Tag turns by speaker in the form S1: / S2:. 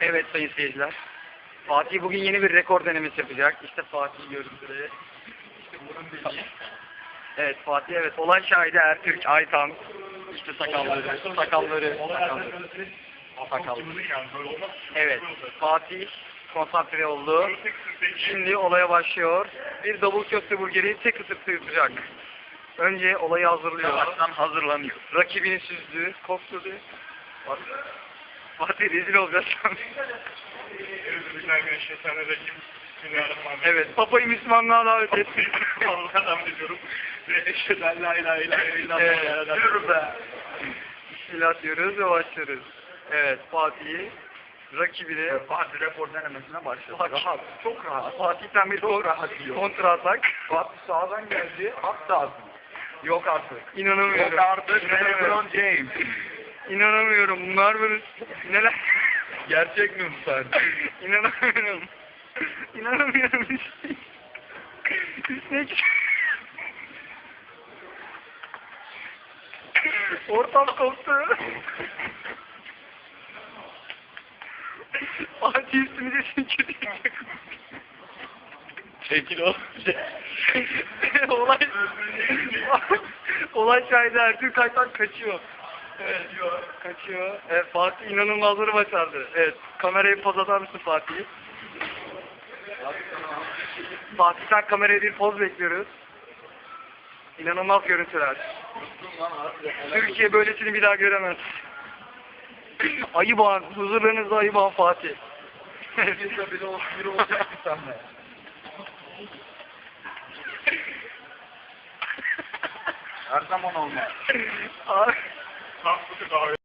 S1: Evet sayın seyirciler. Fatih bugün yeni bir rekor denemesi yapacak. İşte Fatih görüntüleri. İşte burun deliği. Evet Fatih evet. Olay şahidi Ertürk Aytan. İşte sakalları. Sakalları. Sakalları. Sakal. Evet. Fatih konsantre oldu. Şimdi olaya başlıyor. Bir double köfte burgeri tek ısırıkta yutacak. Önce olayı hazırlıyor.
S2: Yavaştan hazırlanıyor.
S1: Rakibini süzdü, kokladı. Fatih rezil olacağız. evet, Papa'yı Müslümanlığa davet
S2: eşheden la ilahe illallah.
S1: Evet, yürü be. Bismillah diyoruz ve başlıyoruz. Evet, Fatih'i rakibini
S2: Fatih rekor denemesine başladı.
S1: Fatih-
S2: Rahat, çok rahat.
S1: Fatih'ten bir
S2: Çok rahat diyor.
S1: kontra atak.
S2: Fatih sağdan geldi, hatta Yok artık.
S1: İnanamıyorum.
S2: Yok artık. LeBron James.
S1: İnanamıyorum. Bunlar böyle neler?
S2: Gerçek mi bu sen?
S1: İnanamıyorum. İnanamıyorum. Üstüne Ortam koptu. Fatih üstümüze sürükleyecek.
S2: Çekil o.
S1: olay olay şahidi Ertuğrul Kaytan kaçıyor. Evet, kaçıyor. Evet, Fatih inanılmazları başardı. Evet, kamerayı poz atar mısın Fatih? Fatih sen kameraya bir poz bekliyoruz. İnanılmaz görüntüler. Türkiye böylesini bir daha göremez. Ayı bağın, huzurlarınızda ayı bağın Fatih.
S2: Biri, ol- biri olacak bir tane. Her zaman olmaz.
S1: Abi,
S2: Kalk bu